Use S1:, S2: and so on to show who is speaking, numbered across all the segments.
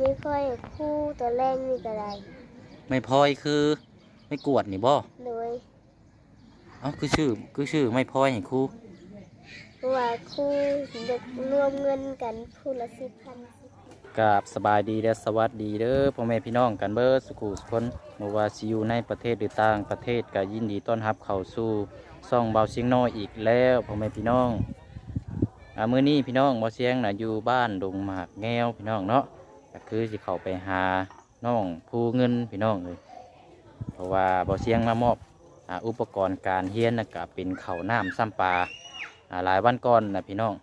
S1: ไม่ค่อยคู่ตัวแรกนี่ก็ได้
S2: ไม่พลอยคือ ไม่กวดนี่บ่
S1: โดย
S2: เอ้าคือชื่อคือชื่อไม่พลอยให้ครู
S1: เพราะว่าคู่เด็กรวมเงินกันคู่ละสิบพัน
S2: กราบสบายดีและสวัสดีเด้อพ่อแม่พี่น้องกันเบิดสุขุสุคนบ่ว่าสิอยู่ในประเทศหรือต่างประเทศก็ยินดีต้อนรับเข้าสู่ซ่องเบาเสียงน้อยอีกแล้วพ่อแม่พี่น้องอ่ามื้อนี้พี่น้องเบาเสียงน่ะอยู่บ้านดงหมากแงวพี่น้องเนาะ ก็คือสิเขาไปหาน้องผู้เงินพี่น้องเลยเพราะว่าบาเสียงมามอบอุปกรณ์การเฮียนน่ะก็เป็นเข้าน้ำซ้ำปลาหลายวันก่อนนะพี่น้อง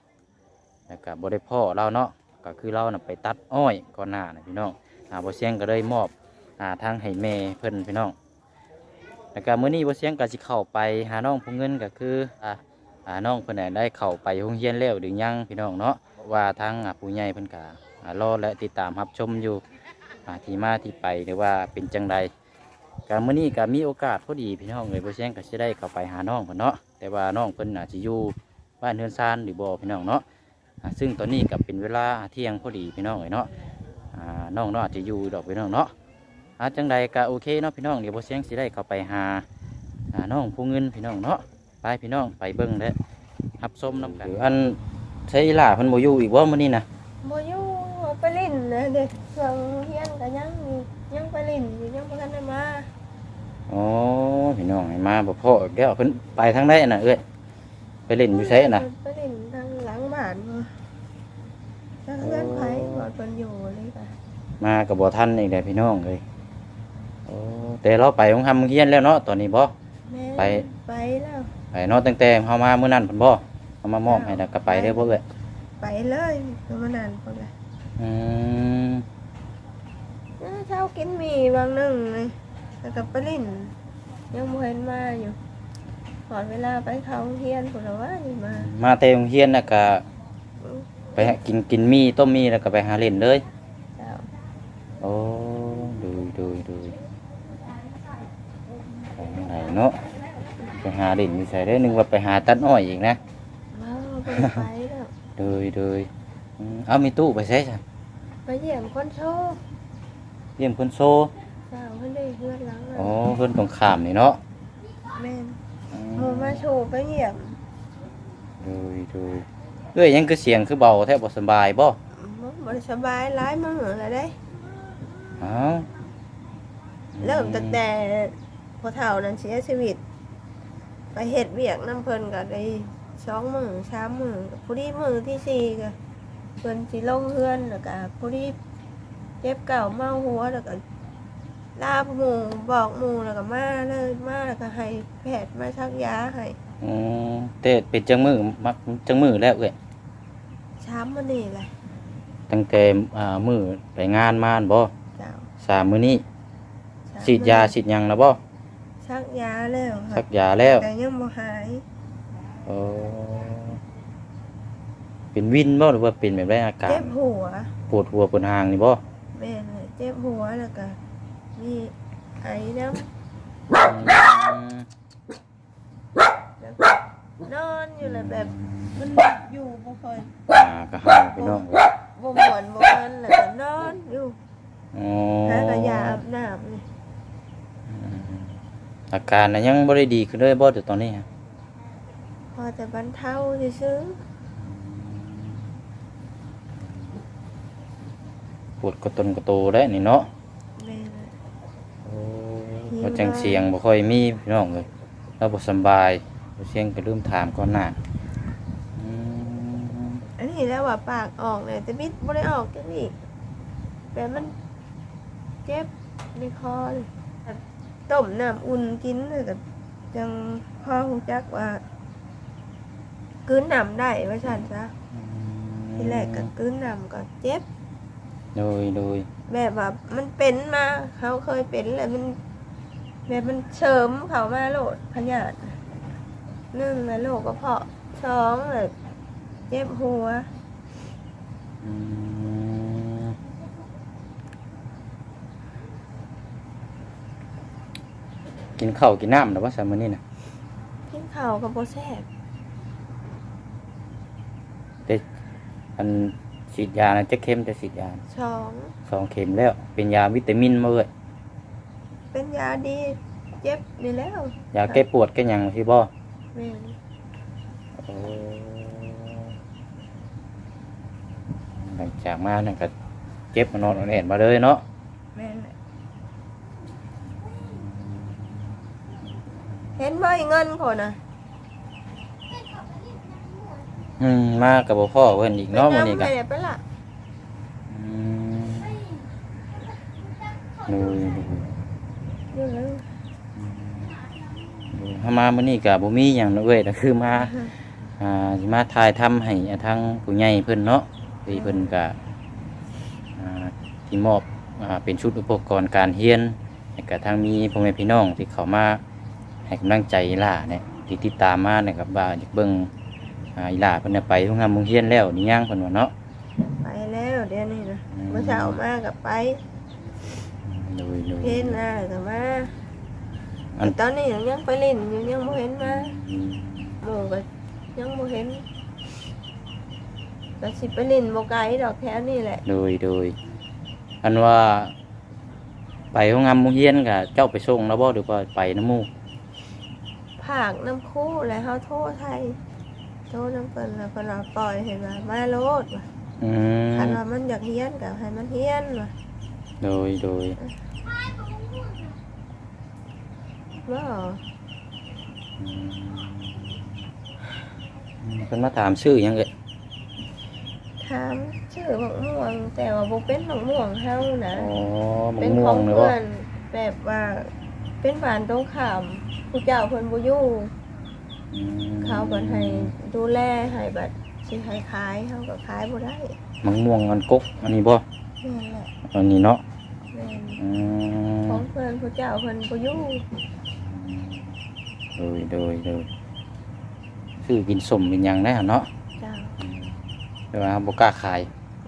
S2: แล้วก็บ่ได้พ่อเราเนาะก็คือเราน่ะไปตัดอ้อยก่อนหน้านะพี่น้องอ่าบ่เสียงก็เลยมอบอทางให้แม่เพิ่นพี่น้องแล้วก็มื้อนี้บ่เสียงก็สิเข้าไปหาน้องผู้เงินก็คืออ่าอ่าน้องเพิ่นน่ะได้เข้าไปโรงเรียนแล้วหรือยังพี่น้องเนาะว่าทางผู้ใหญ่เพิ่นก็อ่า รอและติดตามรับชมอยู่อ่าที่มาที่ไปหรือว่าเป็นจังใดก็มื้อนี้ก็มีโอกาสพอดีพี่น้องเลยบ่เสียงก็สิได้เข้าไปหาน้องเพิ่นเนาะแต่ว่าน้องเพิ่นน่ะสิอยู่บ้านเฮือนซานหรือบ่พี่น้องเนาะอ่าซึ่งตอนนี้กับเป็นเวลาเที่ยงพอดีพี่น้องเลยเนาะอ่าน้องเนาะอาจจะอยู่ดอกพี่น้องเนาะอาจังใดก็โอเคเนาะพี่น้องเดี๋ยวพอเสียงสิได้เข้าไปหาอ่าน้องผู้เงินพี่น้องเนาะไปพี่น้องไปเบิ้งและรับส้มน้ำกันอันใช้ล่าเพันโมอยู่อีกว่ามื้อนี้นะ
S3: โมยู ไปเล่นนะเด็กเพื่อนเฮียนกันยังมียังไปเล่นอยู่ยังบ่ทันได้มา
S2: อ๋อพี่น้องให้มาบ่พ่อแก้วเพิ่นไปทางใดน่ะเอ้ยไปเล่นอยู่ไสน่ะ
S3: ไปเล่นทางหลังบ้านมาทางเพื่อนไผบอดเพิ่นอยู่เลยค่ะ
S2: มากับบ่ทันอีกแล้วพี่น้องเลยโอ้แต่เราไปโรงทำเฮียนแล้วเนาะตอนนี้บ่
S3: แม่
S2: ไป
S3: ไปแล้ว
S2: ไปเนาะตั้งแต่เฮามามื้อนั้นเพิ่นบ่เอามามอบให้แล้วก็ไปเด้อพวกเอ้ย
S3: ไปเลยก็มานานเพิ่นละ
S2: อืม
S3: เออเช้ากินหมีบางหนึ่งเลยแล้วก็ไปเล่นยังบ่เห็นมาอยู่หอดเวลาไปเขาเฮียนพุ่นละว่านี่มา
S2: มาแต่โรงเรียนนะก็ไปหากินกินมีต้มมีแล้วก็ไปหาเล่นเลย
S3: เจ้า
S2: โอ้ดูดูดูไปไหนเนาะไปหาเล่นอยู่ใส่ได้อนึกว่าไปหาตัดอ้อยอีกนะ
S3: มาบ่ได้ไปแล้ว
S2: ดูดู เอามีตู้ไปใช้จ้ะ
S3: ไปเยี่ยมคนโชว์
S2: เยี่ยมคนโซ
S3: เจ้าเพิ่นได้เฮือนหลังนั้น
S2: โอ้เพิ่นตรงข้ามนี่เนาะ
S3: แม่น
S2: อื
S3: หมูมาโชว์ไปเยี่ยม
S2: ดูดูเอ้ยยังคือเสียงคือเบาแทบบ่สำบายบ่
S3: บ่บ่ได้สบายหลายมื้อแล้วได้
S2: อ้าว
S3: เริ่มตั้งแต่พอเฒ่านั้นเสียชีวิต ไปเฮ็ดเวียกน้ำเพิ่นก็ได้สองมื้อสามมื้อก็ผู้ดีมื้อที่สี่ก็ เพิ่นสิลงเฮือนแล้วก็ผู้ดีเจ็บเก่าเมาหัวแล้วก็ลาหมู่บอกหมู่แล้วก็มาเลยมาแล้วก็ให้แพทย์มาชักยาให้
S2: อืมแต่เป็นจังมือมักจังมือแล้วเอ้ย
S3: ช้ำมื้อนี้แหละ
S2: ตั้งแต่อ่ามือไปงานมาหั่นบ่
S3: เจ้า
S2: สามมื้อนี้
S3: ช้ำ
S2: ฉีดยาฉีดหยังแล้วบ่
S3: ชักยาแล้วค่ะ
S2: สักยาแล้ว
S3: แต่ยังบ่หาย
S2: โอ้ เป็นวินบ่หรือว่าเป็นแบบไรอาการ
S3: เจ็บหัว
S2: ปวดหัวปวดหางนี่บ่
S3: แม่นเลยเจ็บหัวแล้วก็มีไอน้
S2: อืมำ
S3: แล้วก็นอนอยู่เลยแบบมันอยู่บ่ค่อย
S2: อ่าก็หาพี่น้อง
S3: บ่ม่วนบ่มันแล้วก็นอนอยู่
S2: อ๋อ
S3: หากะยาอาบน้ำนี่
S2: อาการน่ะยังบ่ได้ดีขึ้นเลยบ่แต่ตอนนี้ฮะ
S3: พอจะบรรเทาซื่อ
S2: ป วดกระตนกระโตได้นี่เนาะ
S3: แม่นเลย
S2: โอ้บ่จังเสียงบ่ค่อยมีพี่น้องเลยเราบ่สำบายบ่เสียงก็ลืมถามก่อนหน้าอืม
S3: อันนี้แล้วว่าปากออกเลยแต่มิดบ่ได้ออกจังนี้แบบมันเจ็บในคอเลยแบบต้มน้ำอุ่นกินแล้วก็จังพอฮู้จักว่ากลืนน้ำได้ว่าฉันซะ ทีแรกก็กลืนน้ำก็เจ็บ
S2: โดยโดย
S3: แบบว่ามันเป็นมาเขาเคยเป็นแล้วมัน แบบมันเสริมเขามาโลดพยาธิหนึ่งแล้วโรคกระเพาะสองเลยเจ็บหัว
S2: อืมกินข้าวกินน้ำแล้วว่าสามมื้อนี้น่ะ
S3: กินข้าวกับโบแซ่บ
S2: อัน ฉีดยานะจะเข็มจะฉีดยา
S3: สอง
S2: สองเข็มแล้ว เป็นยาวิตามินมาเลย
S3: เป็นยาดีเจ็บดีแล้ว
S2: ยาแก้ปวดแก้หยังพี่บ่
S3: แม่น
S2: หลังจากมาเนี่ยก็เจ็บมานอนอ่อนแอมาเลยเนาะ
S3: แม่นแหละเห็นบ่เงินคนน่ะ
S2: อืมมากับบ่พ่อเพิ่นอีกเนาะมื้อนี้
S3: ไป
S2: ก็
S3: ไหนไปละ
S2: อืมดูดู
S3: อยู่แล้ว
S2: ดูถ้ามามื้อนี้ก็บ่มีหยังเนาะเว้ยก็คือมา อ่าสิมาถ่ายทำให้ทางผู้ใหญ่เพิ่นเนาะที่เพิ่นก็อ่าที่มอบอ่าเป็นชุดอุปกรณ์การเรียนแล้วก็ทางมีพ่อแม่พี่น้องที่เข้ามาให้กำลังใจอีหล่าเนี่ยที่ติดตามมาเนี่ยครับว่าอยากเบิ่ง อ่าอีหล่าเพิ่นน่ะไปโรงงานโรงเรียนแล้วนี่ยังเพิ่นว่าเนาะ
S3: ไปแล้วเดี๋ยวนี้นะ
S2: อืม
S3: เมื่อเช้ามากับไป
S2: ดูดู
S3: เห็นนะกับมา
S2: อัน
S3: ตอนนี้ยังไปเล่นอยู่ยังบ่เห็นมา
S2: อืม
S3: หมู่ก็ยังบ่เห็นก็สิไปเล่นบ่ไกลดอกแถวนี่แหละ
S2: โดยโดยอันว่าไปโรงงานโรงเรียนก็เจ้าไปส่งแล้วบ่หรือว่าไปน้ำหมู่
S3: ผากน้ำคู่แล้วเฮาโทรไทยโทรน้ำเพิ่นแล้วเพิ่นว่าปล่อยให้มามาโลดว่ะ
S2: อืม
S3: คันว่ามันอยากเฮียนก็ให้มันเฮียนว่ะ
S2: โดยโดย
S3: บ่
S2: อืมเพิ่นมาถามชื่อหยังเอ่ย
S3: ถามชื่อบักม่วง แต่ว่าบ่เป็นบักม่วงเฮานะ
S2: อ๋อมะ
S3: เป็น
S2: ม่
S3: ข
S2: ว
S3: องง
S2: เลย
S3: เพื่
S2: บ่
S3: อนแบบว่าเป็นบ้านตรงข้ามผู้เจ้าเพิ่นบ่อยู่
S2: อืม
S3: เขาก็ให้ดูแลให้บัดสิให้ขายเขาก็ขายบ่ได้
S2: มะม่วงอันกกอันนี้บ่
S3: แม่นแหละ
S2: อันนี้เนาะ
S3: แม่น
S2: อืม
S3: ของเพิ่นผู้เจ้าเพิ่นบ่อยู่
S2: โดยโดยโดยชื่อกินสมเป็นหยังได้เนาะ
S3: เจ้า
S2: แต่ว่าบ่กล้าขาย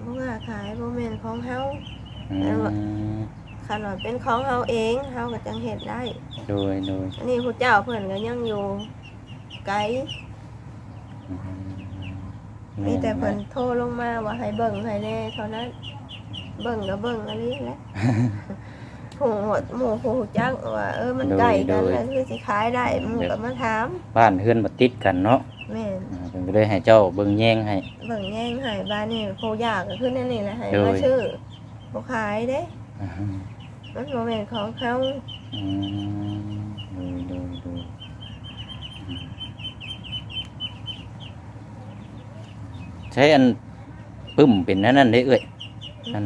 S3: บ่ว่าขายบ่แม่นของเฮา
S2: อื
S3: แล้ว
S2: ม
S3: คันว่าเป็นของเฮาเองเฮาก็จังเฮ็ดได้
S2: โดยโดย
S3: อันนี้ผู้เจ้าเพิ่นก็ยังอยู่ ไกล
S2: อืม
S3: มีแต่เพิ่นโทรลงมาว่าให้เบิ่งให้แน่เท่านั้น เบิ่งก็เบิ่งอันนี้แหละผู้หดหมู่ผู้จักว่าเออมันใกล้กันแล้วคือสิขายได้หมู่ก็มาถาม
S2: บ้านเฮือนบ่ติดกันเนาะ
S3: แม่น
S2: อ่าเพิ่นก็เลยให้เจ้าเบิ่งแย่งให้
S3: เบิ่งแย่งหายบ้านนี่ผู้ยากก็คือนั่นนี่แหละให้
S2: โดย
S3: มาชื่อบ่ขายเด้
S2: อ่าฮะ
S3: มันบ่แม่นของเขา
S2: อืมโดยโดยโดยอืมใช้อันปึ้มเป็นนั่นนั่นได้เอ้ยอัน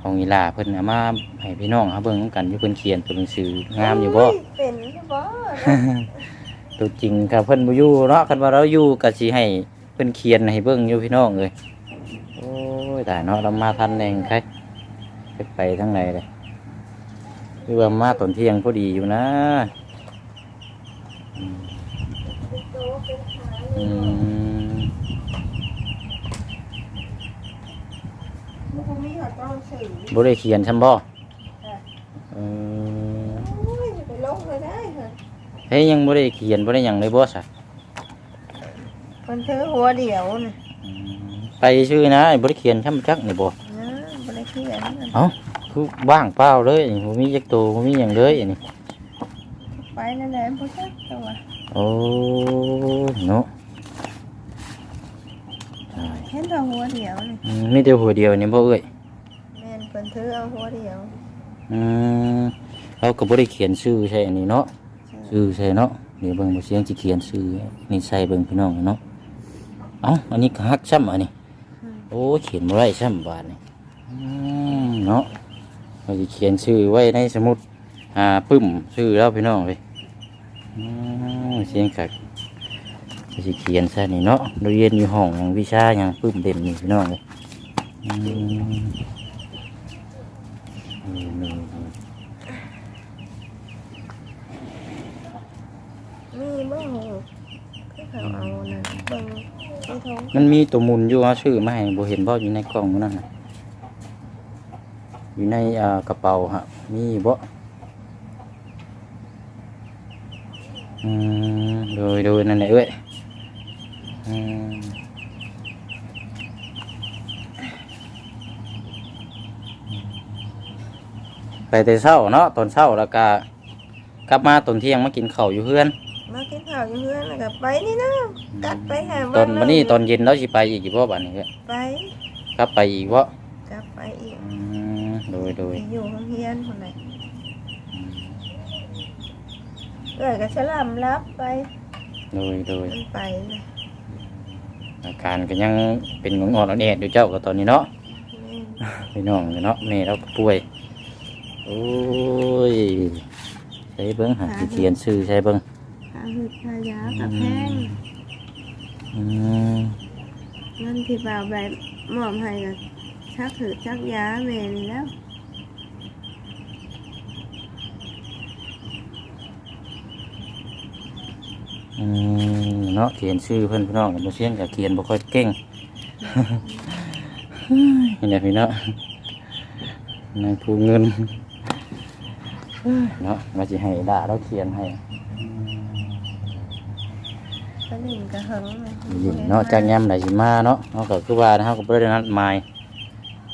S2: ของอีหลาเพิ่นเอามาให้พี่น้องเขาเบิ่งนำกันอยู่เพิ่นเขียนตัวหนังสืองามอยู่บ่
S3: โเป็นอยู่บ่
S2: ตัวจริงครับเพิ่นบ่อยู่เนาะคันว่าเราอยู่ก็สิให้เพิ่นเขียนให้เบิ่งอยู่พี่น้องเอ้ยโอ้ยตายเนาะเรามาทันแรงใครไปไปทางไหนเลยคือว่ามาตอนเที่ยงพอดีอยู่นะอืม อืม
S3: บ่มีเขาต้องสื่อ
S2: บ่ได้เขียนซั่นบ่เออ
S3: โอ้ยไปลงเลยได้ค่ะ
S2: เฮ้ยยังบ่ได้เขียนบ่ได้หยังเลยบ่ซะ
S3: มันถือหัวเดียวน่ะ
S2: อืมไปชื่อนะบ่ได้เขียนช้ำจักนี่บ่
S3: นะบ่ได้เขียนน่ะ
S2: เอ้าคือว่างเปล่าเลยนี่บ่มีจักตัวบ่มีหยังเลยอันนี้
S3: ไปนั่นแหละบ่จักตัว
S2: โอ้เนาะใช่
S3: เห็นแต่หัวเดียวนี่
S2: อืมมีแต่หัวเดียวนี่บ่เอ้ย
S3: แม่นเพิ่นถือเอาหัวเดียว
S2: อืมเราก็บ่ได้เขียนชื่อใช่อันนี้เนาะชื่อใช่เนาะเดี๋ยวเบิ่งบ่เสียงสิเขียนชื่อนี่ใส่เบิ่งพี่น้องเนาะเอ้าอันนี้ก็ฮักซ้ำอันนี้
S3: อืม
S2: โอ้เขียนบ่ได้ซ้ำบาดนี่อืมเนาะเราสิเขียนชื่อไว้ในสมุดอ่าปึ้มชื่อแล้วพี่น้องเลยอืมเสียงคักก็ สิเขียนซะนี่เนาะเราเรียนอยู่ห้องหยังวิชาหยังปึ้มเด่นนี่พี่น้องเลยอืมนี่นี่นี่
S3: มีบ่ฮู้คือเขาเอานั่นเบิ่งในท้อง
S2: มันมีตัวมุนอยู่เอาชื่อมาให้บ่เห็นบ่อยู่ในกล่องนั่นน่ะอยู่ในอ่ากระเป๋าฮะมีบ่อืมโดยโดยนั่นแหละเอ้ย ไปแต่เช้าเนาะตอนเช้าแล้วก็กลับมาตอนเที่ยงมากินข้าวอยู่เพื่อน
S3: มากินข้าวอยู่เพื่อนแล้วก็ไปนี่นะกัดไปหา
S2: ตอนวันนี้ตอนเย็นเราจะไปอีกอีกพ่อบ้านี้
S3: ไป
S2: กลับไปอีกพ่อ
S3: กลับไปอีก
S2: โดยโดย
S3: อยู่โรงเรียนคนไหนเออก็ฉลำรับไป
S2: โดยโดย
S3: ไปนะ
S2: อาการก็ยังเป็นงงอนๆแอดอยู่เจ้าก็ตอนนี้เนาะ
S3: แม่น
S2: พี่น้องเนาะแม่เราก็ป่วยโอ้ยใช้เบิ้งหาสิเขียนชื่อใช้เบิ้ง
S3: หาหืดหายากับแพง
S2: อืม
S3: เงินที่บ่าวแบบมอบให้ก็ชักหืดชักยาแม่นี่แล้ว
S2: อืมเนาะเขียนชื่อเพื่อนพี่น้องบ่เสียงก็เขียนบ่ค่อยเก่งนี่แหละพี่เนาะนายผู้เงินเนาะมาสิให้ด่าเราเขียนให้
S3: ก็หนึ่งกระหังนะ
S2: ยินเนาะจากยามไหนสิมาเนาะเนาะก็คือว่าเฮาก็บ่ได้นัดหมาย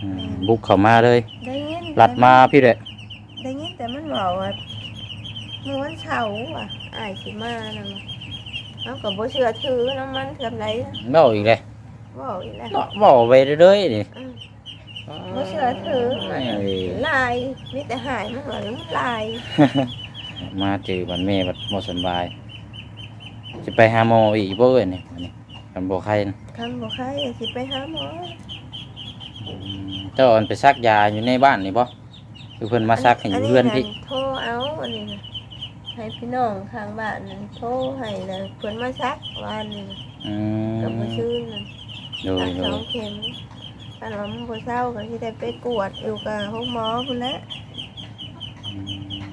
S2: อืมบุกเข้ามาเลย
S3: ได้ยิน
S2: ลัดมาพี่เด้อ
S3: ได้ยินแต่มันบอกว่าเมื่อวันเสาร์อะอายสิมานั่นล่ะ เอากับบ่เชื่อถือน้ำมันเท่าไหร่
S2: เว้าอีกเลย
S3: บอกอีกแล้ว
S2: เนาะเว้าไปเรื่อยๆนี่
S3: อืมบ่เชื่อถือ
S2: ไอ้
S3: ลายมีแต่หายมันเหมือนมันลาย
S2: มาเจอบันแม่บัดบ่สำบายจะไปหาหมออีกบ่เอ้ยนี่วันนี้กันบ่ใครนะ
S3: คำบอกใครสิไปหาหมอ
S2: อืมเจ้าอันไปซักยาอยู่ในบ้านนี่บ่คือเพิ่นมาซักให้อยู่เพื่อนพี่
S3: โทรเอาอันนี้นะ ให้พี่น้องข้างบ้านนั่นโทรให้เลยเพิ่นมาซักวานนี่นะ
S2: อื
S3: กับ
S2: ม
S3: มาชื่นนั่น
S2: โดย
S3: ตัด
S2: โด
S3: สอยงเข็มถ้าเราไม่บ่เศร้าก็ที่ได้ไปกวดอยู่กับห้องหมอพุ่นแหละ
S2: อืม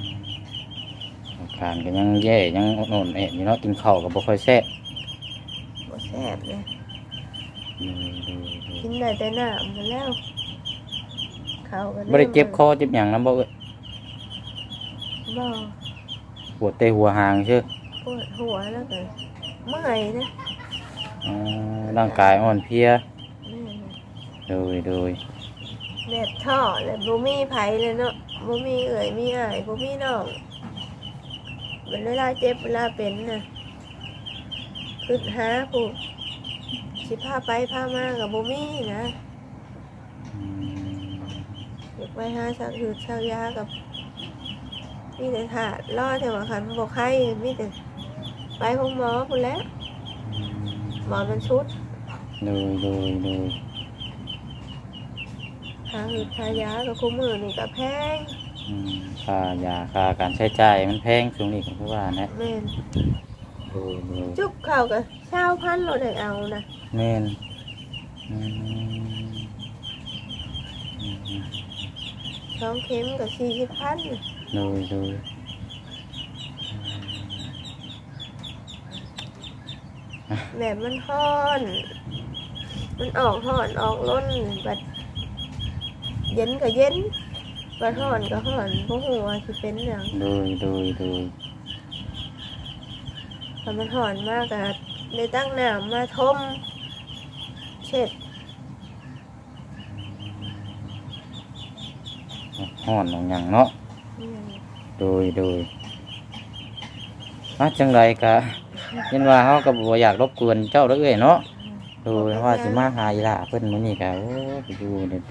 S2: อาการก็ยังแย่ยังอ่อนๆแออยู่เนาะกินข้าวก็บ่ค่อยแซ่บ
S3: บ่แซ่บเลย
S2: โดยโดยโดย
S3: กินได้แต่น้ำมันแล้วเขาก็
S2: บ่ได้เจ็บคอเจ็บหยังนำบ่เอ้ย
S3: บ่
S2: ปวดแต่หัวหางซื่อ
S3: ปวดหัวแล้วก็เมื่อยนะ
S2: อ๋อร่างกายอ่อนเพลีย
S3: แม่น่ะ
S2: โดยโดย
S3: แบบท่อเลยบ่มีไผเลยเนาะบ่มีเอ่ยมีอ้ายบ่มีน้องเวลาเจ็บเวลาเป็นน่ะขึ้นหาผู้สิพาไปพามากับบ่มีนะ
S2: อืม
S3: อยากไปหาชักหืดชักยากับ มีแต่ถาดรอแต่ว่าคันบอกใครมีแต่ไปห้องหมอพุ่นแหล้วหมอมันชุด
S2: โดยโดยโดย
S3: หาหืดชายากับคู่มือนี่ก็แพง
S2: อืมค่ายาค่าการใช้จ่ายมันแพงช่วงนี้ผมก็ว่านะ
S3: แม่น
S2: โดยโดย
S3: จุกเข้ากับเช้าพันเราได้เอานะ
S2: แม่นอืมอืมอืม
S3: สองเข็มกับสี่สิบพัน
S2: โดยโดย
S3: แบบมันห้อน มันออกห่อนออกล้นบัดเย็นก็เย็นบัดห่อนก็ห่อนพวกหัวาสิเป็นอย่าง
S2: โดยโดยโดย
S3: พอมันห่อนมากอะเลยตั้งน้ำมาทมเช็ด
S2: ห้อนของอย่างเนาะ
S3: อืม
S2: โดยโดยมาจังไรกะยันว่าเขาก็บ่อยากรบกวนเจ้าเด้อเอ้ยเนาะโดยว่าสิมาหาอีหล่าเพิ่นมื้อนี้ก็โอ้ไปอยู่เด้อ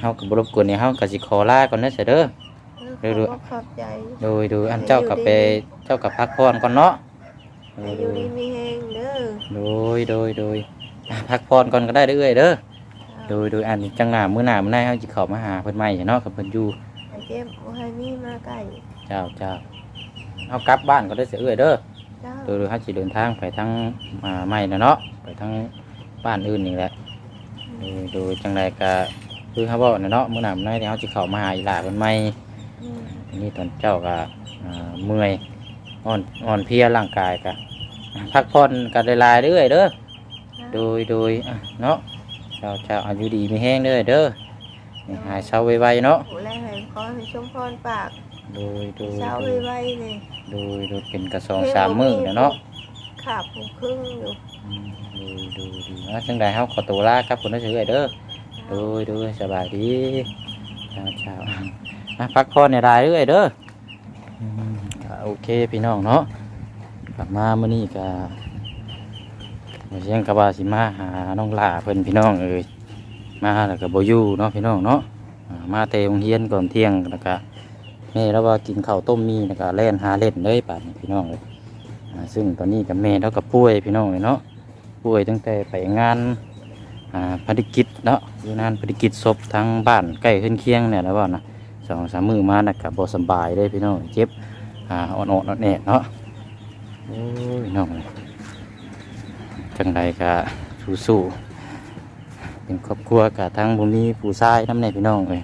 S2: เฮาก็บ่รบกวนนี่เฮาก็สิขอลาก่อนเด้อเสยเด้อ
S3: เดี๋ยวขอบใจ
S2: โดยโดยอันเจ้าก็ไปเจ้าก็พักผ่อนก่อนเนาะโด
S3: ให้
S2: ย
S3: อ
S2: โด
S3: ยู่
S2: ย
S3: ดีมีแห้งเด้อ
S2: โดยโดยโดยอะพักผ่อนก่อนก็ได้เด้อเอ้ยเด้อ โดยโดยอันนี้จังหน้ามื้อหน้ามื้อหน้าเฮาสิเข้ามาหาเพิ่นใหม่เนาะกับเพิ่นอยู่
S3: ให้เจ็บบ่ให้มีมาใกล้
S2: เจ้าเจ้าเอากลับบ้านก็ได้อเสียเอ้ยเด้อ
S3: เจ้า
S2: โดยโดยเฮาสิเดินทางไปทางอ่าใหม่นะเนาะไปทางบ้านอื่นนี่แหละโดยโดยจังไรก็คือเขาบอกนะเนาะมื้อหน้ามื้อไหนเดี๋ยวเขาจะเข้ามาหาอีหลาเป็นใหม่
S3: อืม
S2: อันนี้ตอนเจ้าก็อ่าเมื่อยอ่อนอ่อนเพลียร่างกายก็พักผ่อนกันหลายๆเด้อเด้อโดยโดยอะเนาะเจ้าเจ้าอายุดีมีแห้งเด้อเด้อให้หายเศร้าไวๆเนาะ
S3: ผู้แลให้ขอให้ชมพรปาก
S2: โดยโดย
S3: เช้า
S2: โดย
S3: ไวๆนี่
S2: โดยโดยเป็นกระสองสามมื้อนะเนาะ
S3: ขาบผูครึ่งอยู่
S2: อืมโดยโดยดีอะจังใดเฮาขอตัวลาครับคุณผู้ชมเด้อโดยโดยสบายดีชาวชาวนะพักผ่อนในรายเรื่อยเด้ออืมก็โอเคพี่น้องเนาะกลับมามื้อนี้ก็มาเชียงกะบาสิมาหาน้องหล่าเพิ่นพี่น้องเอ้ยมาแล้วก็บ่อยู่เนาะพี่น้องเนาะอ่ามาเตะโรงเรียนก่อนเที่ยงแล้วก็ แม่แล้วว่ากินข้าวต้มมีแล้วก็เล่นหาเล่นเลยป่านพี่น้องเอ้ยซึ่งตอนนี้กับแม่แล้วก็ป่วยพี่น้องเอ้ยเนาะป่วยตั้งแต่ไปงานอ่าภารกิจเนาะอยู่นั่นภารกิจศพทั้งบ้านใกล้ขึ้นเคียงเนี่ยแล้วว่านะสองสามมือมานะกับบสบายเลยพี่น้องเจ็บอ่าอ่อนๆอ่อนแน่เนาะโอ้ยน้องเลยจังใดก็สู้ๆเป็นครอบครัวกับทั้งบุมีผู้ชายน้ำในพี่น้องเลย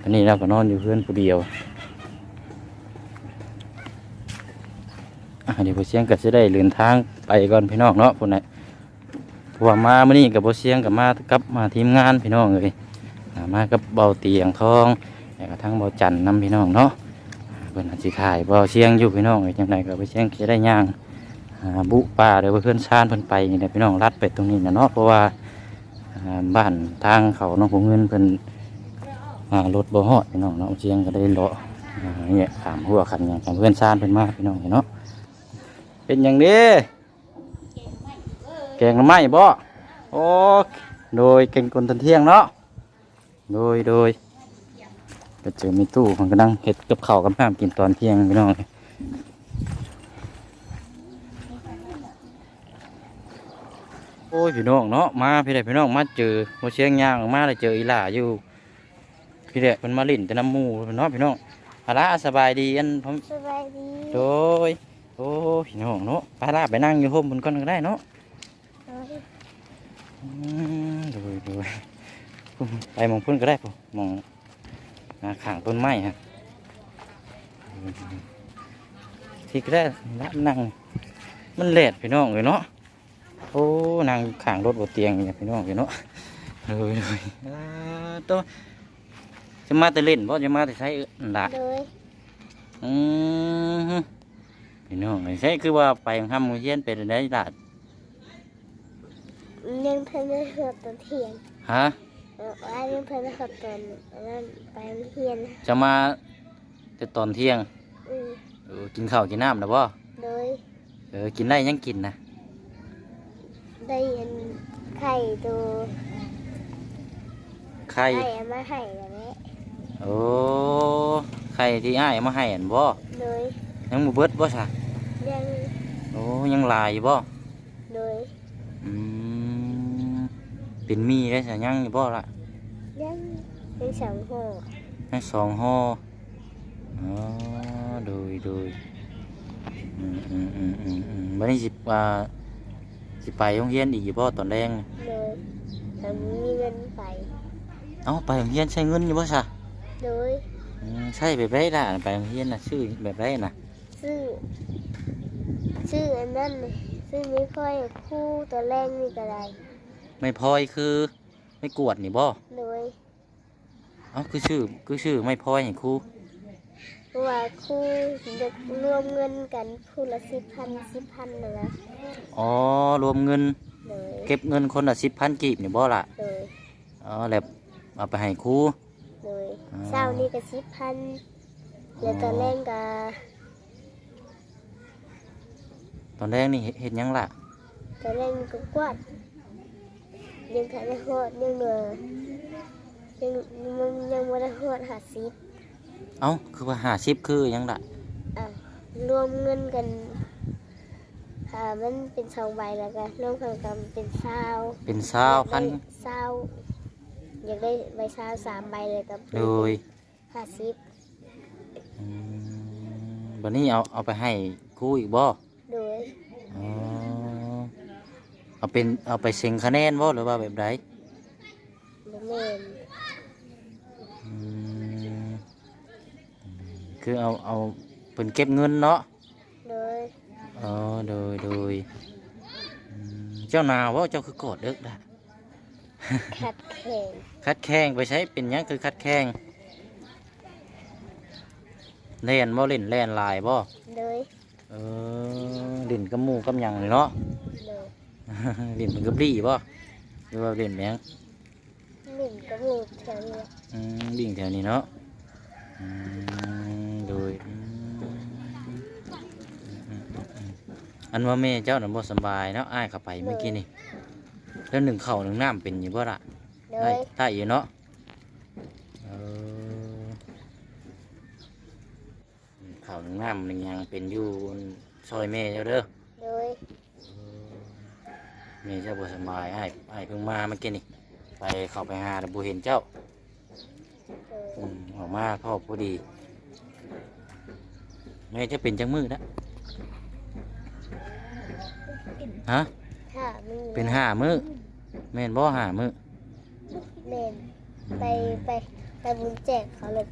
S2: ตอนนี้เราก็นอนอยู่เพื่อนผู้เดียวอะ เดี๋ยวผู้เชียงก็จะได้เดินทางไปก่อนพี่น้องเนาะพุ่นน่ะพว่ามามื่อนี้กับโบเสียงกับมากับมาทีมงานพี่น้องเลยมากับเบาเตียงทองแล้วก็ทั้งเบาจันทร์นำพี่น้องเนาะเพิ่นอาจสิถ่ายเบาเสียงอยู่พี่น้องเลยจังไดก็ไปเสียงจะได้ย่างบุป่าเดี๋ยวเพื่อนชานเพิ่นไปนี่แหละพี่น้องลัดไปตรงนี้นะเนาะเพราะว่าบ้านทางเขาน้องผมเงินเพิ่นอ่ารถบ่ฮอดพี่น้องเนาะเสียงก็ได้เลาะอ่เนี่ยขามหัวขันอย่างของเพื่อนชานเพิ่นมาพี่น้องเนาะ เป็นอย่างนี้แกงหน่อไม้บ่โอ้โดยเก่งคนทันเที่ยงเนาะโดยโดยก็เจอมีตู้มันก็นั่งเห็ดกับข้าวกับน้ำกินตอนเที่ยงพี่น้องโอ้ยพี่น้องเนาะมาพี่เด็กพี่น้องมาเจอมาเชียงยางออกมาเลยเจออีหล่าอยู่พี่เด็กมันมาลิ่นแต่น้ำหมูเนาะพี่น้องอาล่ะสบายดีอันผม
S1: สบายดี
S2: โดย โอ้พี่น้องเนาะไปล่าไปนั่งอยู่ห่มบนก้อนก็ได้เนาะ
S1: โอ้ย
S2: อืมดูดูไปมองพุ่นก็ได้ปุ๊มองหาขางต้นไม้ฮะที่ก็ได้รับนั่งมันแหลดพี่น้องเลยเนาะโอ้นางขางรถบนเตียงเนี่ยพี่น้องเลยเนาะเลยเลยอ่าตัวจะมาแต่เล่นเพราะจะมาแต่ใช้ละ
S1: โดย
S2: อืม พี่น้องเลยใช่คือว่าไปทำมือเย็นเป็นได้ละ
S1: ยังทันได้หดตอนเที่ยง
S2: ฮะ
S1: เออว่ายังทันได้หดตอนนั้นไปโรงเรียนนะ
S2: จะมาแต่ตอนเที่ยง
S1: อืม
S2: เออกินข้าวกินน้ำนะบ่
S1: โดย
S2: เออกินได้ยังกินนะ
S1: ได้เห็นไข่ตัว
S2: ไข่
S1: ไข่เอามาให้แล้วแหละ
S2: โอ้ไข่ที่อ้ายเอามาให้อันบ่
S1: โดย
S2: ยังบ่เบิดบ่ซะ
S1: ยัง
S2: โอ้ยังหลายอยู่บ่
S1: โดย
S2: อืมเป็นมีได้ซะยังอยู่บ่ล่ะ
S1: ยังยังสองห่อ
S2: ให้สองห่ออ๋อโดยโดยอืมอืมอืมอืมอืมบัดนี้สิอ่าสิไปโรงเรียนอีกอยู่บ่ตอนแรงน่ะ
S1: โดยแต่ไม่มีเงินไป
S2: เอ้าไปโรงเรียนใช้เงินอยู่บ่ซะ
S1: โดย
S2: อืมใช่แบบไรล่ะไปโรงเรียนน่ะชื่อแบบไรน่ะ
S1: ชื่อชื่ออันนั้นเลยชื่อไม่ค่อยคู่ตัวแรกนี่ก็ได้
S2: ไม่พลอยคือ ไม่กวดนี่บ่
S1: โดย
S2: เอ้าคือชื่อคือชื่อไม่พลอยนี่ครู
S1: เพราะว่าคู่จะรวมเงินกันคู่ละสิบพันสิบพันนะนะ
S2: อ๋อรวมเงิน
S1: โดย
S2: เก็บเงินคนละสิบพันกีบนี่บ่ล่ะ
S1: โดย
S2: อ๋อแล้วเอาไปให้ครู
S1: โดย
S2: อ๋อ
S1: เศร้านี่ก็สิบพันแล้วตอนแรกก็
S2: ตอนแรกนี่เฮ็ดเห็นยังล่ะ
S1: ตอนแรกก็กวาดยังทันได้หอดยังเหลือยังยังยังไม่ได้หอดหาสิบ
S2: เอ้าคือว่าหาชิปคือยังล่ะ
S1: อะรวมเงินกันค่ะมันเป็นสองใบแล้วกันรวมกันกันเป็นเศร้า
S2: เป็นสาวพัน
S1: เศร้าอยากได้ใบเศร้าสามใบเลยกับ
S2: โดย
S1: ห้าสิบ
S2: อืมวันนี้เอาเอาไปให้ครูอีกบ่
S1: โดย
S2: อ๋อเอาเป็นเอาไปเซ็งคะแนนบ่หรือว่าแบบใด
S1: บะเมน
S2: อืมคือเอาเอาเป็นเก็บเงินเนาะ
S1: โดย
S2: อ๋อโดยโดยอืมเจ้านาวว่าเจ้าคือกอดเด็กได้
S1: ขัดแข่ง
S2: คัดแข้งไปใช้เป็นหยังคือคัดแข้งเล่นบ่เล่นแล่นลายบ่
S1: โดย
S2: เออ เล่นกับหมูกับหยังเลยเนาะ
S1: โดย
S2: เล่นเป็นกับลี่บ่หรือว่าเล่นแมง
S1: หนึ่งกระมูกแถวนี้
S2: อืมบิ่งแถวนี้เนาะอืมโดยอืมอืมอืมอืมอันว่าแม่เจ้าน่ะบ่สำบายเนาะอ้ายเข้าไปเมื่อกี้นี่แล้วหนึ่งข้าวหนึ่งน้ำเป็นอยู่บ่ล่ะ
S1: โด
S2: ได้
S1: ย
S2: ได้อยู่เนาะเออข้าวหนึ่งน้ำหนึ่งหยังเป็นอยู่ ซอยแม่เจ้าเด้อ
S1: โดย
S2: แม่เจ้าบ่สำบายอ้ายอ้ายเพิ่งมาเมื่อกี้นี่ไปเข้าไปหาแต่บ่เห็นเจ้า
S1: โดย
S2: อืมออกมาพ่อพอดี แม่จะเป็นจังมือนะฮะ
S1: ถ้ามี
S2: เป็นห้ามือแม่นบ่ห้ามือ
S1: แม่นไปไปไปบุญแจกเขาเลย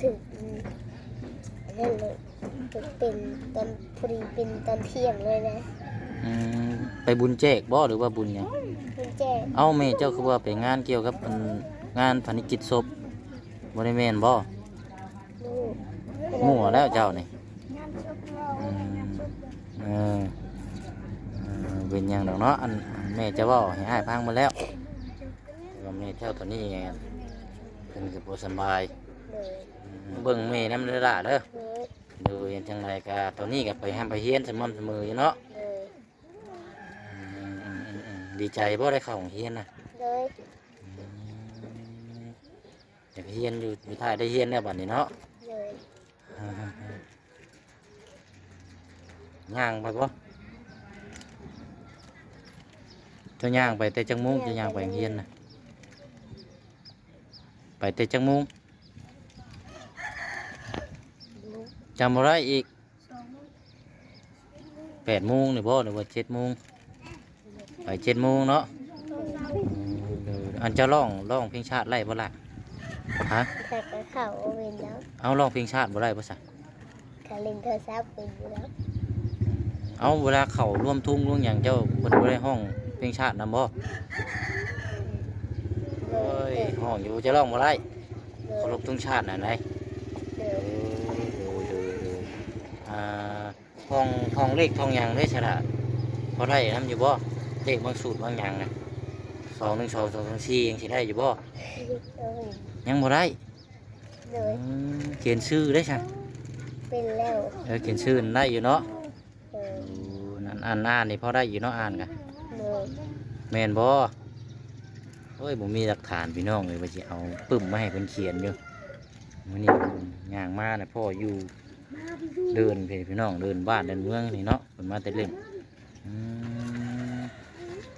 S1: ถึง นั่นเลยถึงเป็นตอนพอดีเป็นตอนเที่ยงเลยนะ
S2: อืมไปบุญแจกบ่หรือว่าบุญหยัง
S1: บุญแจก
S2: เอ้าแม่เจ้าคือว่าไปงานเกี่ยวกับอันงานพนิกิจศพบ่ได้แม่นบ่
S1: ลูก
S2: มั่วแล้วเจ้านี่
S1: งานศพเรา
S2: อืม
S1: งานศพเรา
S2: เออเออเป็นหยังดอกเนาะอันแม่จะเว้าให้อ้ายฟังมาแล้วว่าแม่เจ้าตัวนี้ไงเพิ่นก็บ่สำบาย
S1: เลย
S2: เบิ่งแม่น้ำเด้อล่ะเด้อ
S1: เลย
S2: ดูเห็นจังไรก็ตัวนี้ก็ไปห้ามไปเฮียนสม่ำเสมออยู่เนาะ
S1: เลย
S2: อืมอืมอืมอืมดีใจบ่ได้เข้าโรงเฮียนนะ
S1: เลย
S2: อืมอยากเฮียนอยู่อยู่ท้ายได้เฮียนแล้วบัดนี้เนาะ
S1: เลย
S2: ย่างไปบ่เจะย่างไปแต่จังมุงจะย่างไปโรงเฮียนนะไปแต่จังมุง
S1: ลูก
S2: จำบ่ได้อีก
S1: สองลูก
S2: แปดโมงนี่บ่หรือว่าเจ็ดโมงไปเจ็ดโมงเนาะอืมเดี๋ยวอันเจะร้องร้องเพลงชาติไล่บ่ล่ะฮะ
S1: แต่กระเข่าเอาเวนแล้ว
S2: เอาร้องเพลงชาติบ่ได้บ่ซะ
S1: กาเล่นโทรศัพท์เป็นอยู่แล้ว
S2: เอาเวลาเขาร่วมทุ่งร่วมอย่างเจ้าเพิ่นบ่ได้ห้องเพลงชาตินำบ่
S1: เล
S2: เอ้ย
S1: ย
S2: ห้องอยู่จะร้องบ่ได้
S1: เล
S2: เคายรพทุ่งชาติน่ะไหน
S1: เล
S2: เอยอดูดูดูอ่า ห้องห้องเลขห้องหยังได้ฉลาดพอได้นำอยู่บ่เลขบางสูตรบางหยังน่ะ2 1 2 2 2 4ยังสิได้อยู่บ่
S1: เลย
S2: ยังบ่ได้
S1: เล
S2: อื
S1: ย
S2: มเขียนชื่อได้ซะ
S1: เป็นแล้ว
S2: เออเขียนชื่อได้อยู่เนาะ
S1: เลย
S2: โอ้นั่นอ่านอ่านนี่พอได้อยู่เนาะอ่านกะ
S1: เลย
S2: แม่นบ่โอ้ยผมมีหลักฐานพี่น้องเลยว่าสิเอาปึ้มมาให้เพิ่นเขียนอยู่มื้อนี้ย่างมาน่ะพ่ออยู่ เดินพี่พี่น้องเดินบ้านเดินเมืองนี่เนาะเพิ่นมาแต่เล่นอืม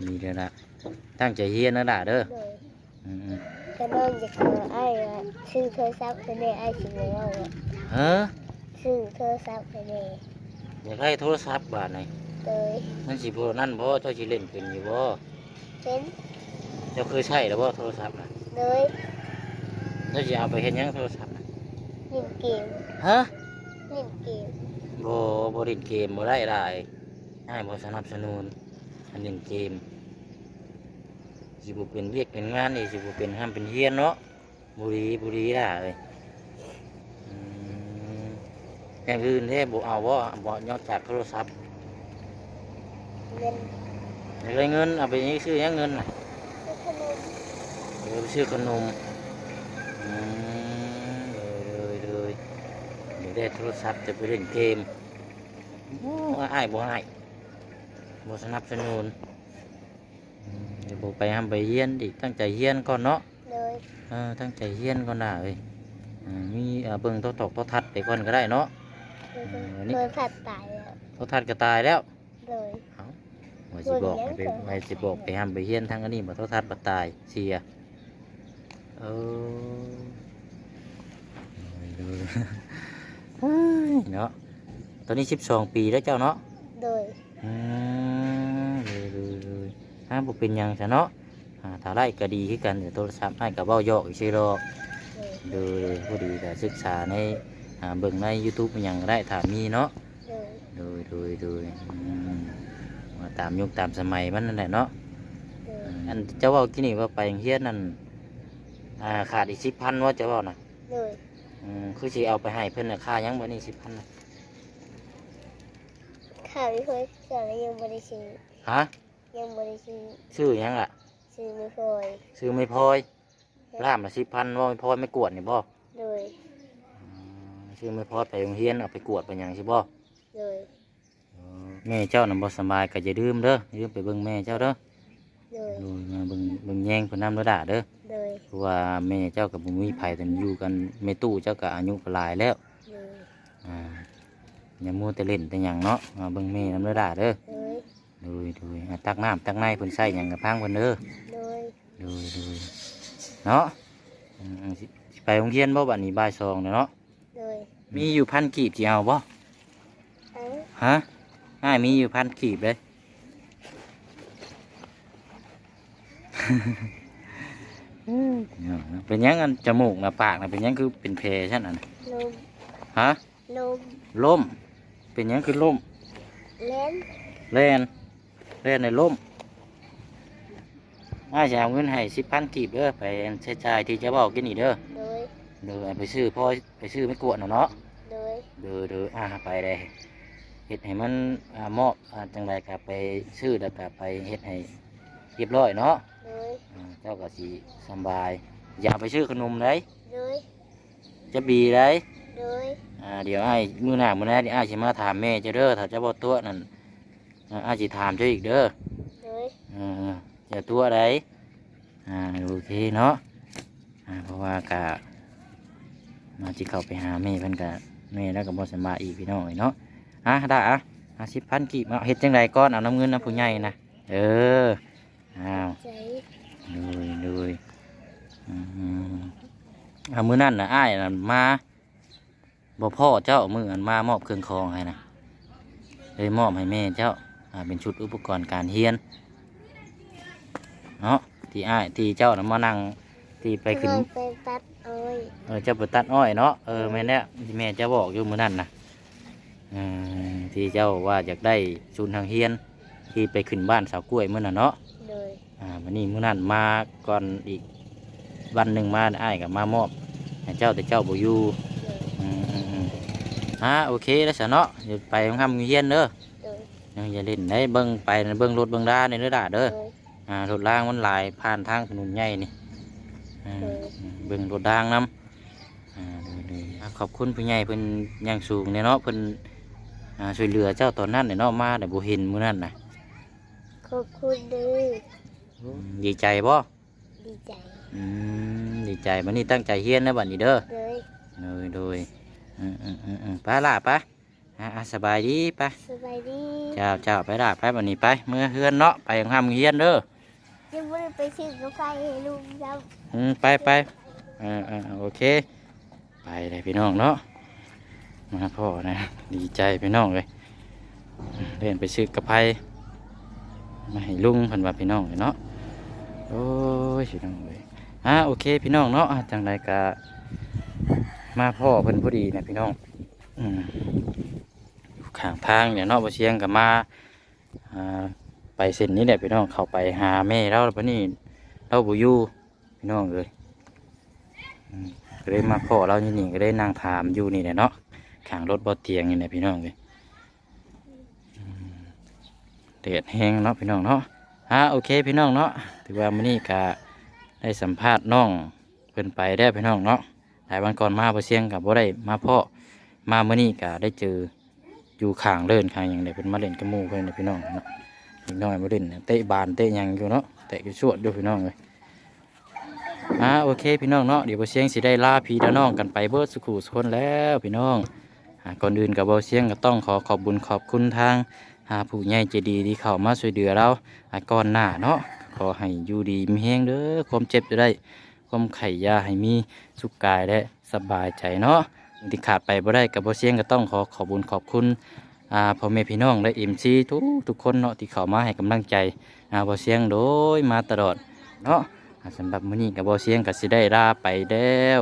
S2: นี่เด้อละตั้งใจเฮียนนะล่ะเด้อ
S1: เลย
S2: อืม
S1: ก็น้องจะขอไอ้อะชื่อโทรศัพท์ไปเลยไอ้สิบอกว่า
S2: ๆฮะ
S1: ชื่อโทรศัพท์ไปเลย
S2: อยากได้โทรศัพท์บาทไหน
S1: เลย
S2: มันสิบ่นั่นบ่เจ้าสิเล่นเป็นอยู่บ่
S1: เป็น
S2: เจ้าเคยใช้แล้วบ่โทรศัพท์น่ะ
S1: เลย
S2: เจ้าสิเอาไปเฮ็ดหยังโทรศัพท์น่ะ
S1: เล่นเกม
S2: ฮะ
S1: เล่นเกม
S2: บอบริเกมบ่ได้ได้ให้บสนับสนุนอันเล่นเกมสิบุเป็นเวียกเป็นงานนี่สิบุเป็นห้ามเป็นเฮียนเนาะบุรีบุรีได้เลยอืมอย่างอื่นเท่บ่เอาบ่บ่ยอกจากโทรศัพท์
S1: เล่น
S2: อยากได้เงินเอาไปนี่ซื้อหยังเงินน่ะ
S1: ขนม
S2: เอาไปซื้อขนมอืมเลยเลยเลยเดี๋ยว ได้โทรศัพท์จะไปเล่นเกมโอ้อ้ายบ่ให้บสนับสนุนอืมเดี๋ยวผมไปห้ามไปเฮียนดิตั้งใจเฮียนก่อนเนาะ
S1: เลย
S2: เออตั้งใจเฮียนก่อนได้เลยอ่ามีเอ่อเบิ่งโตัวตกโตัวทัดไปก่อนก็ได้เนาะ
S1: โดยผัดตายแล้ว
S2: โตัวทัดก็ตายแล้ว
S1: เลย
S2: เอาไว้สิบอกให้ไปไว้สิบอกไปห้ามไปเฮียนทางอันนี้บ่โตัวทัดบ่ตายเสียเออดูเฮ้ย เนาะตอนนี้สิบสองปีแล้วเจ้าเนาะ
S1: โดย
S2: อืมเลยเลยเลยถ้าบุเป็นหยังซะเนาะอ่าถ้าไล่ก็ดีขึ้นกันเดี๋ยวโทรศัพท์ให้กับเบ้าหยอกอีกสิรอก
S1: เลย
S2: เลยเลยพอดีแต่ศึกษาในอ่าเบิ่งใน YouTube มันหยังก็ได้ถ้ามีเนาะ
S1: เลย
S2: เลยเลยเลยอืมว่าตามยุคตามสมัยมันนั่นแหละเนาะ
S1: เลย
S2: อืมอันเจ้าเว่าที่นี่ว่าไปเฮียนนั่นอ่าขาดอีกสิบพันว่าจะเว่านะ
S1: เลย
S2: อืมคือสิเอาไปให้เพิ่นน่ะค่าหยังบ่นี่สิบพันน่ะ
S1: ข่าวที่เคยสอนแล้วยังบริซื้อ
S2: ฮะ
S1: ยังบริซื้อ
S2: ชื่อหยังล่ะ
S1: ซื้อไม่พอย
S2: ซื้อไม่พลอยล่ามละสิบพันว่าไม่พลอยไม่กวดนี่บ่
S1: เลย
S2: อชื่อไม่พอไปโรงเรียนเอาไปกวดไปหยังใช่บ่
S1: เลย
S2: แม่เจ้านำบ่สำบายก็อย่าลืมเด้ออย่าลืมไปเบิ่งแม่เจ้าเด้อ
S1: เลย
S2: ดูมาเบิ่งเบิ่งแย่งเพิ่นนำเด้อด่าเด้อ
S1: เลย
S2: เพราะว่าแม่เจ้ากับบุมีไผแต่อยู่กันแม่ตู้เจ้าก็อายุก็หลายแล้ว
S1: เลย
S2: อ่าอย่ามัวแต่เล่นแต่หยังเนาะมาเบิ่งแม่นำเด้อด่าเด้อ
S1: เลย
S2: ดูดูอะตักน้ำตักในเพิ่นใส่หยังกับพังเพิ่นเด้อ
S1: เลย
S2: ดูดูเนาะอืมสิสิไปโรงเรียนบ่บัดนี้บ่ายสองเนาะ
S1: เลย
S2: มีอยู่พันกีบสิเอาบ่
S1: เอ้า
S2: ฮะง่ายมีอยู่พันกีบเลย เป็นหยังอันจมูกนะปากนะเป็นหยังคือเป็นแผลใช่ไหม
S1: ลม
S2: ฮะ
S1: ลม
S2: ล่ม เป็นหยังคือล่ม
S1: เล่น
S2: แล่นแล่นในล่มอาจะเอาเงินให้สิบพันกีบเด้อไปใช้จ่ายที่จะบอกกินอีกเด้อ
S1: เลย
S2: เด้อไปซื้อพ่อไปซื้อไม่กวดเอาเนาะ
S1: เลย
S2: เด้อเด้ออ่าไปเลยเฮ็ดให้มันอ่ามอบอ่าจังไรกับไปซื้อแล้วก็ไปเฮ็ดให้เรียบร้อยเนาะ
S1: เลย
S2: อ่าเจ้าก็สิสำบาย อย่าไปซื้อขนมเลย
S1: เลย
S2: จะบีเลย
S1: เลย
S2: อ่าเดี๋ยวไอ้ายมือหน้ามือหน้าเดี๋ยวไอ้ายสิมาถามแม่เจ้าเด้อถ้าเจ้าบ่ตัวนั่นอ่าไอ้ายสิถามเจ้าอีกเด้อ
S1: เลย
S2: อ่าเจะตัวใดอ่าโอเคเนาะอ่าเพราะว่ากะมาจิเข้าไปหาแม่เพิ่นกะแม่แล้วก็บ่สำบายอีกพี่น้องเอ้ยเนาะอะได้อะห้าสิบพันกีบเอาเฮ็ดจังไดก่อนเอาน้ำเงินน้ำผู้ใหญ่นะเอออ้าว
S1: ใจ
S2: เลยเลยอืมเอามือนั่นนะอ้ายนั่นมาบ่พ่อเจ้ามืออันมามอบเครื่องคองให้นะเลยมอบให้แม่เจ้าอ่าเป็นชุดอุปกรณ์การเรียนเนาะที่อ้ายที่เจ้านะมานั่งที่ไปขึ้น
S1: เราไปตัดอ้อย
S2: เออเจ้าไปตัดอ้อยเนาะเออแม่เนี่ยที่แม่เจ้าบอกอยู่มือนั่นนะอืมที่เจ้าว่าอยากได้ชุดทางเรียนที่ไปขึ้นบ้านสาวกล้วยมื่อน่ะเนาะ
S1: เลย
S2: อ่าวันนี้มื้อนั้นมาก่อนอีกวันหนึ่งมาอ้ายกับมามอบให้เจ้าแต่เจ้าบ่อยู่
S1: เลย
S2: อืมอืมอืมอ่าโอเคแล้วสะเนาะเดี๋ยวไปทำเฮียนเด้อ
S1: เลย
S2: ยังอย่าเล่นได้เบิ่งไปเบิ่งรถเบิ่งด้านนี่เด้อด่าเด้อ
S1: เลย
S2: อ่ารถล่างมันหลายผ่านทางถนนใหญ่นี่อ่า
S1: เออ
S2: เบิ่งรถด่างนํอ่าเด้อๆอ่าขอบคุณผู้ใหญ่เพิ่นอยังสูงเนี่ยเนาะเพิ่นอ่าช่วยเหลือเจ้าตอนนั้นเนี่ยเนาะมาแต่บ่เห็นมื้อนั้นน่ะ
S1: ขอบคุณเลย
S2: อืม ดีใจบ่
S1: ดีใจ
S2: อืมดีใจวันนี้ตั้งใจเฮียนนะบัดนี้เด้อ
S1: เลย
S2: โดยโดยอืมอืมอืมอืมไปละไปอ่าอ่าสบายดีไป
S1: สบายดี
S2: เจ้าเจ้าไปละไปบัดนี้ไปเมื่อเฮือนเนาะไปทำเฮียนเด้อ
S1: ยังไม่ได้ไปซื้อกาแฟให้ลุงครับ
S2: อืมไปไปอ่าอ่าโอเค ไปเลยพี่น้องเนาะมาพ่อนะดีใจพี่น้องเลยเล่นไปซื้อกระไพมาให้ลุงเพันว่าพี่น้องเลยเนาะโอ้ยพี่น้องเลยอ่าโอเค พี่น้องเนาะจังไรกะมาพ่อเพิ่นพอดีนะพี่น้องอืมข้างทางเนี่ยเนาะบ่เชียงกับมาอ่าไปเส้นนี้แหละพี่น้องเข้าไปหาแม่เราแล้วปะนี่เราบ่อยู่พี่น้องเลยก็เลยมาพ่อเราอยู่นี่ก็เลยนั่งถามอยู่นี่แหละเนาะข้างรถบ่เตียงนี่แหละพี่น้องเลยอืมเดดแห้งเนาะพี่น้องเนาะ อ่าโอเคพี่น้องเนาะถือว่ามื้อนี้ก็ได้สัมภาษณ์น้องเพิ่นไปได้พี่น้องเนาะหลายวันก่อนมาบ่เชียงกับบ่ได้มาพ่อมามื้อนี้ก็ได้เจออยู่ข้างเดินข้างหยังได้เพิ่นมาเล่นกับหมู่เพิ่นน่ะพี่น้องเนาะพี่น้องมาเล่นเตะบานเตะหยังอยู่เนาะเตะอยู่ชวดอยู่พี่น้องเลยอ่าโอเคพี่น้องเนาะเดี๋ยวบาเสียงสิได้ลาพี่และน้องกันไปเบิดสุขุสุคนแล้วพี่น้องก่อนอื่นกับบาเสียงก็ต้องขอขอบบุญขอบคุณทาง หาผู้ใหญ่ใจดีที่เข้ามาช่วยเหลือเราอ่าก่อนหน้าเนาะขอให้อยู่ดีมีแห้งเด้อความเจ็บจะได้ ความไข่ยาให้มีสุขกายและสบายใจเนาะที่ขาดไปบ่ได้กับบาเสียงก็ต้องขอขอบุญขอบคุณอ่าพ่อแม่พี่น้องและเอ็มซีทุกทุกคนเนาะที่เข้ามาให้กำลังใจอ่าเบาเสียงโดยมาตลอดเนาะสำหรับมื้อนี้กับบ่เสียงก็สิได้ลาไปแล้ว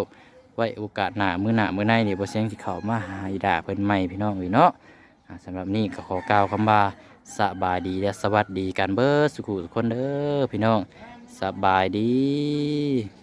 S2: ไว้โอกาสหน้ามื้อหน้ามื้อในนี่บ่เสียงสิเข้ามาหาอีดาเพิ่นใหม่พี่น้องอ้ยเนาะ สำหรับนี้ก็ขอกล่าวคำว่าสบายดีและสวัสดีกันเบิดสุขุทุกคนเด้อพี่น้องสบายดี